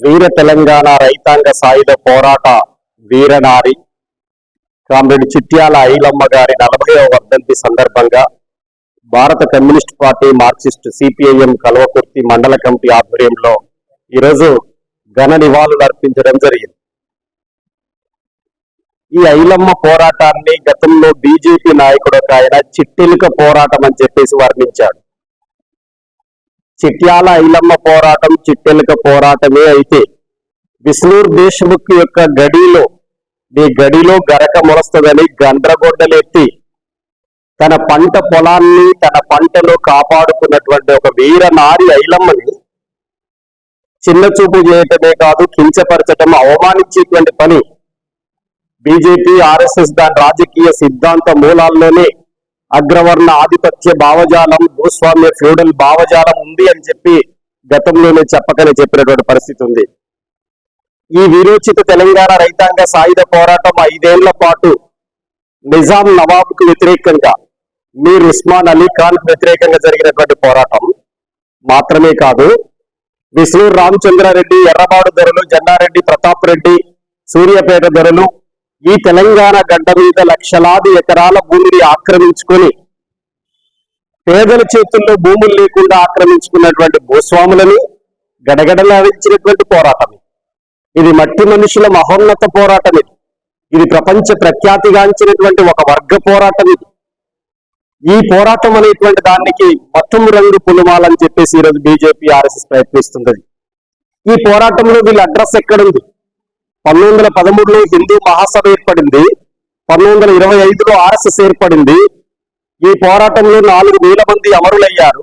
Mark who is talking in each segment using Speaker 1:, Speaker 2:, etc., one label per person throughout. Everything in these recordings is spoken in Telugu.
Speaker 1: వీర తెలంగాణ రైతాంగ సాయుధ పోరాట వీరనారి కామ్రేడ్ చిట్యాల ఐలమ్మ గారి నలభైవ వర్ధంతి సందర్భంగా భారత communist party marxist CPIM Kalwakurthy మండల కమిటీ ఆధ్వర్యంలో ఈరోజు ఘన నివాళులు అర్పించడం జరిగింది. ఈ ఐలమ్మ పోరాటాన్ని గతంలో బీజేపీ నాయకుడు ఒక ఆయన చిట్టెలుక పోరాటం అని చెప్పేసి వర్ణించాడు. చిట్యాల ఐలమ్మ పోరాటం చిట్టెలక పోరాటమే అయితే. విష్ణూర్ దేశ్ముఖ్ యొక్క గడిలో నీ గడిలో గరక మొలస్తుందని గండ్రగొడ్డలెత్తి తన పంట పొలాన్ని తన పంటను కాపాడుకున్నటువంటి ఒక వీర నారి ఐలమ్మని చిన్న చూపు చేయటమే కాదు కించపరచటం అవమానించేటువంటి పని బీజేపీ ఆర్ఎస్ఎస్ దాని రాజకీయ సిద్ధాంత మూలాల్లోనే అగ్రవర్ణ ఆధిపత్య భావజాలం భూస్వామ్య ఫ్యూడల్ భావజాలం ఉంది అని చెప్పి గతంలోనే చెప్పకనే చెప్పినటువంటి పరిస్థితి ఉంది. ఈ విరోచిత తెలంగాణ రైతాంగ సాయుధ పోరాటం ఐదేళ్ళ పాటు నిజాం నవాబుకు వ్యతిరేకంగా మీర్ ఉస్మాన్ అలీ ఖాన్ వ్యతిరేకంగా జరిగినటువంటి పోరాటం మాత్రమే కాదు విష్ణు రామచంద్రారెడ్డి ఎర్రబాడు ధరలు జన్నారెడ్డి ప్రతాప్ రెడ్డి సూర్యాపేట ధరలు ఈ తెలంగాణ గడ్డ మీద లక్షలాది ఎకరాల భూమిని ఆక్రమించుకొని పేదల చేతుల్లో భూములు లేకుండా ఆక్రమించుకున్నటువంటి భూస్వాములని గడగడలాడించినటువంటి పోరాటం ఇది. మట్టి మనుషుల మహోన్నత పోరాటం ఇది. ఇది ప్రపంచ ప్రఖ్యాతిగాంచినటువంటి ఒక వర్గ పోరాటం ఇది. ఈ పోరాటం అనేటువంటి దానికి మొత్తం రంగు పులుమాలని చెప్పేసి ఈరోజు బీజేపీ ఆర్ఎస్ఎస్ ప్రయత్నిస్తుంది ఈ పోరాటంలో వీళ్ళ అడ్రస్ ఎక్కడుంది? పంతొమ్మిది వందల పదమూడులో హిందూ మహాసభ ఏర్పడింది. పంతొమ్మిది వందల ఇరవై ఐదులో ఆర్ఎస్ఎస్ ఏర్పడింది. ఈ పోరాటంలో నాలుగు వేల మంది అమరులయ్యారు.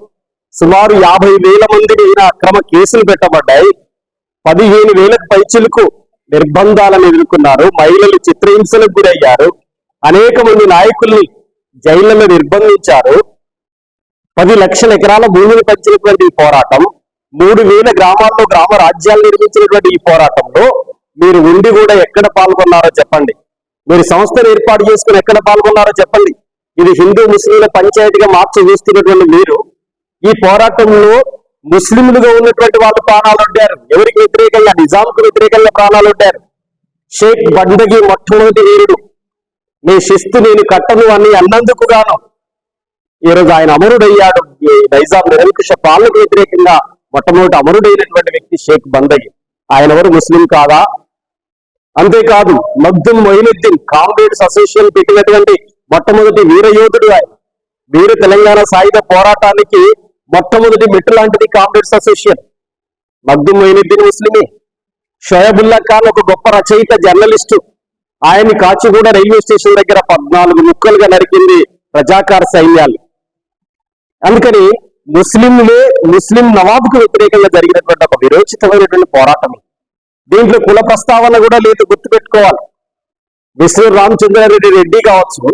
Speaker 1: సుమారు యాభై వేల మంది మీద అక్రమ కేసులు పెట్టబడ్డాయి. పదిహేను వేలకు పైచిలకు నిర్బంధాలను ఎదుర్కొన్నారు. మహిళలు చిత్రహింసలకు గురయ్యారు. అనేక మంది నాయకుల్ని జైళ్ళలో నిర్బంధించారు. పది లక్షల ఎకరాల భూమిని పంచినటువంటి ఈ పోరాటం మూడు వేల గ్రామాల్లో గ్రామ రాజ్యాలు నిర్మించినటువంటి ఈ పోరాటంలో మీరు ఉండి కూడా ఎక్కడ పాల్గొన్నారో చెప్పండి. మీరు సంస్థను ఏర్పాటు చేసుకుని ఎక్కడ పాల్గొన్నారో చెప్పండి. ఇది హిందూ ముస్లింల పంచాయతీగా మార్చి చూస్తున్నటువంటి మీరు. ఈ పోరాటంలో ముస్లింలుగా ఉన్నటువంటి వాళ్ళు ప్రాణాలు ఉంటారు ఎవరికి వ్యతిరేకంగా? నిజాంకు వ్యతిరేకంగా ప్రాణాలు ఉంటారు షేక్ బండగి మొట్టమొదటి వీరుడు. నీ శిస్తు నేను కట్టను అని అన్నందుకు గాను. ఈరోజు ఆయన అమరుడయ్యాడు. నైజాం నిరంకుశ పాలనకు వ్యతిరేకంగా మొట్టమొదటి అమరుడైనటువంటి వ్యక్తి షేక్ బందగి ఆయన ఎవరు? ముస్లిం కాదా? అంతేకాదు మగ్దుమ్ మొయినుద్దీన్ కామ్రేడ్స్ అసోసియేషన్ పెట్టినటువంటి మొట్టమొదటి వీరయోధుడు ఆయన. వీర తెలంగాణ సాయుధ పోరాటానికి మొట్టమొదటి మెట్టు లాంటిది కామ్రేడ్స్ అసోసియేషన్. మగ్దుమ్ మొయినుద్దీన్ ముస్లిమే. షోయబుల్లా ఖాన్ ఒక గొప్ప రచయిత జర్నలిస్టు. ఆయన్ని కాచిగూడ రైల్వే స్టేషన్ దగ్గర పద్నాలుగు ముక్కలుగా నరికింది ప్రజాకార సైన్యాలు. అందుకని ముస్లింలే ముస్లిం నవాబుకు వ్యతిరేకంగా జరిగినటువంటి ఒక విరోచితమైనటువంటి పోరాటం దీంట్లో కుల ప్రస్తావన కూడా లేదు గుర్తుపెట్టుకోవాలి. విష్ణు రామచంద్రారెడ్డి రెడ్డి కావచ్చు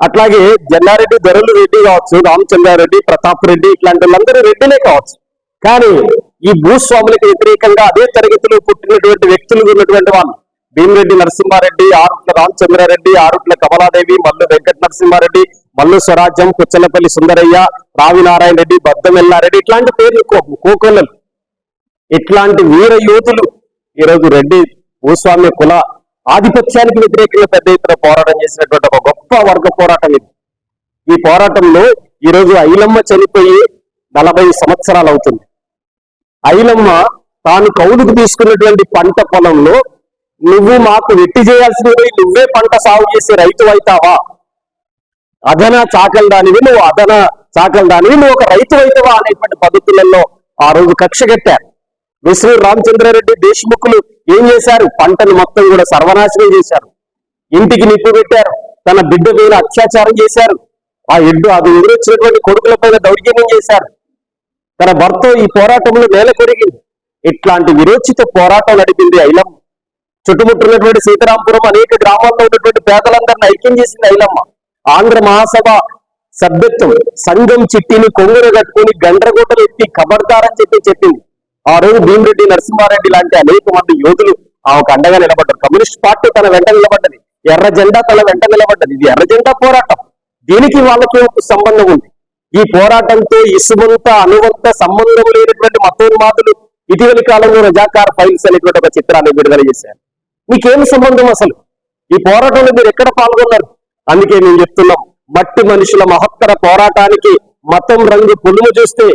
Speaker 1: అట్లాగే జల్లారెడ్డి దొరలు రెడ్డి కావచ్చు రామచంద్రారెడ్డి ప్రతాప్ రెడ్డి ఇట్లాంటి వాళ్ళందరూ రెడ్డిలే కావచ్చు. కానీ ఈ భూస్వాములకు వ్యతిరేకంగా అదే తరగతిలో పుట్టినటువంటి వ్యక్తులు ఉన్నటువంటి వాళ్ళు భీమిరెడ్డి నరసింహారెడ్డి ఆరుట్ల రామచంద్రారెడ్డి ఆరుట్ల కమలాదేవి మల్లు వెంకట నరసింహారెడ్డి మల్లు స్వరాజ్యం కుచ్చలపల్లి సుందరయ్య రావినారాయణ రెడ్డి బద్దమెల్లారెడ్డి ఇట్లాంటి పేర్లు కోకొల్లలు. ఇట్లాంటి వీర యోధులు ఈరోజు రెడ్డి భూస్వామ్య కుల ఆధిపత్యానికి వ్యతిరేకంగా పెద్ద ఎత్తున పోరాటం చేసినటువంటి ఒక గొప్ప వర్గ పోరాటం ఇది. ఈ పోరాటంలో ఈరోజు ఐలమ్మ చనిపోయి నలభై సంవత్సరాలు అవుతుంది. ఐలమ్మ తాను కౌలుకు తీసుకున్నటువంటి పంట పొలంలో నువ్వు మాకు వెట్టి చేయాల్సినవి నువ్వే పంట సాగు చేసే రైతు అవుతావా? అదన చాకలి దానివి నువ్వు అదన చాకలి దానివి నువ్వు ఒక రైతు అవుతావా అనేటువంటి పద్ధతులలో ఆ రోజు కక్ష కట్టారు. విష్ణు రామచంద్రారెడ్డి దేశముఖులు ఏం చేశారు? పంటను మొత్తం కూడా సర్వనాశనం చేశారు. ఇంటికి నిప్పు పెట్టారు. తన బిడ్డ మీద అత్యాచారం చేశారు. ఆ ఎడ్డు అది ఎదురొచ్చినటువంటి కొడుకుల పైన దౌర్జన్యం చేశారు. తన భర్త ఈ పోరాటంలో నేల కొరిగింది ఇట్లాంటి విరోచిత పోరాటం నడిపింది ఐలమ్మ. చుట్టుముట్టున్నటువంటి సీతారాంపురం అనేక గ్రామాల్లో ఉన్నటువంటి పేదలందరిని ఐక్యం చేసింది ఐలమ్మ. ఆంధ్ర మహాసభ సభ్యత్వం సంఘం చిట్టిని కొంగుర కట్టుకుని గండ్రగొట్టలు ఎత్తి ఖబర్దారని చెప్పి చెప్పింది. ఆ రోజు భీమిరెడ్డి నరసింహారెడ్డి లాంటి అనేక మంది యోధులు ఆమెకు అండగా నిలబడ్డారు. కమ్యూనిస్ట్ పార్టీ తన వెంట నిలబడ్డది. ఎర్ర జెండా తన వెంట నిలబడ్డది. ఇది ఎర్ర జెండా పోరాటం. దీనికి వాళ్ళకి ఒక సంబంధం ఉంది. ఈ పోరాటంతో ఇసుమంత అనువంత సంబంధం లేనటువంటి మతోన్మాదులు ఇటీవలి కాలంలో రజాకార్ ఫైల్స్ అనేటువంటి ఒక చిత్రాన్ని విడుదల చేశారు. మీకేమి సంబంధం అసలు? ఈ పోరాటంలో మీరు ఎక్కడ పాల్గొన్నారు? అందుకే మేము చెప్తున్నాం మట్టి మనుషుల మహత్తర పోరాటానికి మతం రంగు పొలుము చూస్తే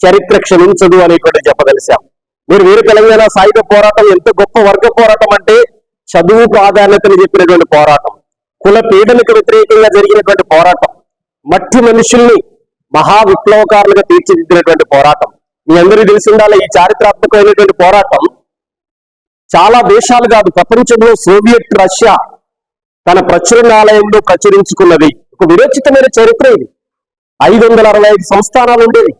Speaker 1: చరిత్ర క్షమించదు అనేటువంటి చెప్పదలిశాం మీరు వీరు తెలంగాణ సాయుధ పోరాటం ఎంత గొప్ప వర్గ పోరాటం అంటే చదువు ప్రాధాన్యతను చెప్పినటువంటి పోరాటం కుల పీడనకు వ్యతిరేకంగా జరిగినటువంటి పోరాటం మట్టి మనుషుల్ని మహా విప్లవకారులుగా తీర్చిదిద్దినటువంటి పోరాటం. మీ అందరూ తెలిసి ఉండాలి ఈ చారిత్రాత్మకమైనటువంటి పోరాటం చాలా దేశాలు కాదు ప్రపంచంలో సోవియట్ రష్యా తన ప్రచురణాలయంలో ప్రచురించుకున్నది ఒక విరోచితమైన చరిత్ర ఇది. ఐదు వందల అరవై ఐదు సంస్థానాలు ఉండేవి.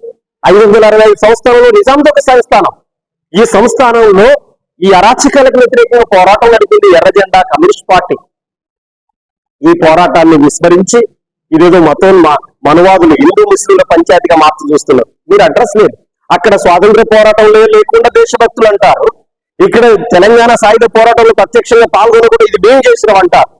Speaker 1: ఐదు వందల అరవై ఐదు సంస్థానంలో నిజాంతో ఒక సంస్థానం. ఈ సంస్థానంలో ఈ అరాచకాలకు వ్యతిరేకంగా పోరాటం నడిపింది ఎర్రజెండా కమ్యూనిస్ట్ పార్టీ. ఈ పోరాటాన్ని విస్మరించి ఇదేదో మతం మనువాదులు హిందూ ముస్లింల పంచాయతీగా మార్చి చూస్తున్నారు. మీరు అడ్రస్ లేదు. అక్కడ స్వాతంత్ర పోరాటంలో లేకుండా దేశభక్తులు అంటారు. ఇక్కడ తెలంగాణ సాయుధ పోరాటంలో ప్రత్యక్షంగా పాల్గొనకుండా ఇది మేము చేసినాం అంటారు.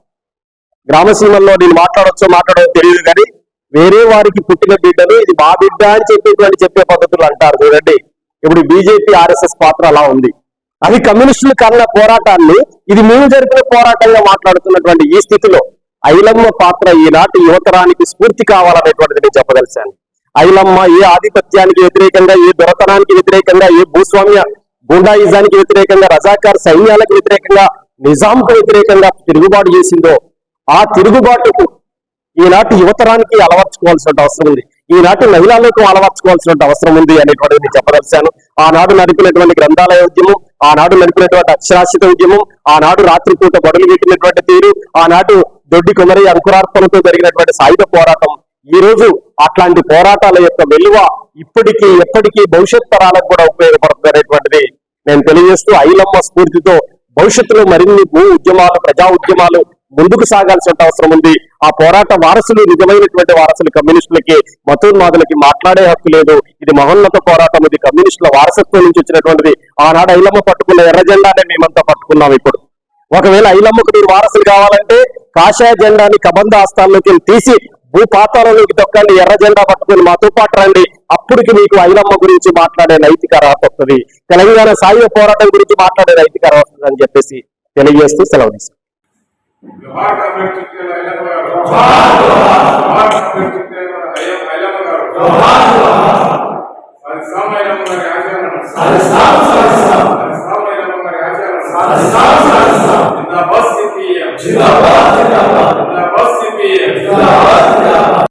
Speaker 1: గ్రామసీమల్లో నేను మాట్లాడొచ్చో మాట్లాడో తెలియదు కానీ వేరే వారికి పుట్టిన బిడ్డలు ఇది మా బిడ్డ అని చెప్పేటువంటి చెప్పే పద్ధతులు అంటారు చూడండి. ఇప్పుడు బీజేపీ ఆర్ఎస్ఎస్ పాత్ర అలా ఉంది. అది కమ్యూనిస్టులు కన్న పోరాటాన్ని ఇది మేము జరిపిన పోరాటంగా మాట్లాడుతున్నటువంటి ఈ స్థితిలో ఐలమ్మ పాత్ర ఈనాటి యువతరానికి స్ఫూర్తి కావాలనేటువంటిది నేను చెప్పదలిచాను. ఐలమ్మ ఏ ఆధిపత్యానికి వ్యతిరేకంగా ఏ దొరతనానికి వ్యతిరేకంగా ఏ భూస్వామ్య గుండాయిజానికి వ్యతిరేకంగా రజాకార్ సైన్యాలకు వ్యతిరేకంగా నిజాంకు వ్యతిరేకంగా తిరుగుబాటు చేసిందో ఆ తిరుగుబాటుకు ఈనాటి యువతరానికి అలవర్చుకోవాల్సిన అవసరం ఉంది. ఈనాటి మహిళలకు అలవర్చుకోవాల్సిన అవసరం ఉంది అనేటువంటిది నేను చెప్పదలిచాను ఆనాడు నడిపినటువంటి గ్రంథాలయ ఉద్యమం ఆనాడు నడిపినటువంటి అక్షరాస్యత ఉద్యమం ఆనాడు రాత్రిపూట బడులు పెట్టినటువంటి తీరు ఆనాడు దొడ్డి కుమరి అంకురార్పణతో జరిగినటువంటి సాయుధ పోరాటం ఈ రోజు అట్లాంటి పోరాటాల యొక్క విలువ ఇప్పటికీ ఎప్పటికీ భవిష్యత్ తరాలకు కూడా ఉపయోగపడుతుంది అనేటువంటిది నేను తెలియజేస్తూ ఐలమ్మ స్ఫూర్తితో భవిష్యత్తులో మరిన్ని భూ ఉద్యమాలు ప్రజా ఉద్యమాలు ముందుకు సాగాల్సిన అవసరం ఉంది. ఆ పోరాట వారసులు నిజమైనటువంటి వారసులు కమ్యూనిస్టులకి మతోన్మాదులకి మాట్లాడే హక్కు లేదు. ఇది మహోన్నత పోరాటం. ఇది కమ్యూనిస్టుల వారసత్వం నుంచి వచ్చినటువంటిది. ఆనాడు ఐలమ్మ పట్టుకున్న ఎర్ర జెండానే మేమంతా పట్టుకున్నాం ఇప్పుడు. ఒకవేళ ఐలమ్మకు మీరు వారసులు కావాలంటే కాషాయ జెండాని కబంధ ఆస్థానంలోకి తీసి భూపాతాలలోకి తొక్కండి ఎర్ర జెండా పట్టుకుని మాతో పాటు రండి. అప్పటికి మీకు ఐలమ్మ గురించి మాట్లాడే నైతిక అర్హత వస్తుంది. తెలంగాణ సాయుధ పోరాటం గురించి మాట్లాడే నైతిక అర్హత వస్తుంది అని చెప్పేసి తెలియజేస్తూ సెలవు తీసుకుంటాను.
Speaker 2: జోహార్ ఐలమ్మ గారు జోహార్ కామ్రేడ్ ఐలమ్మ గారు అది సామ ఐలమ్మ గారి ఆశయాలను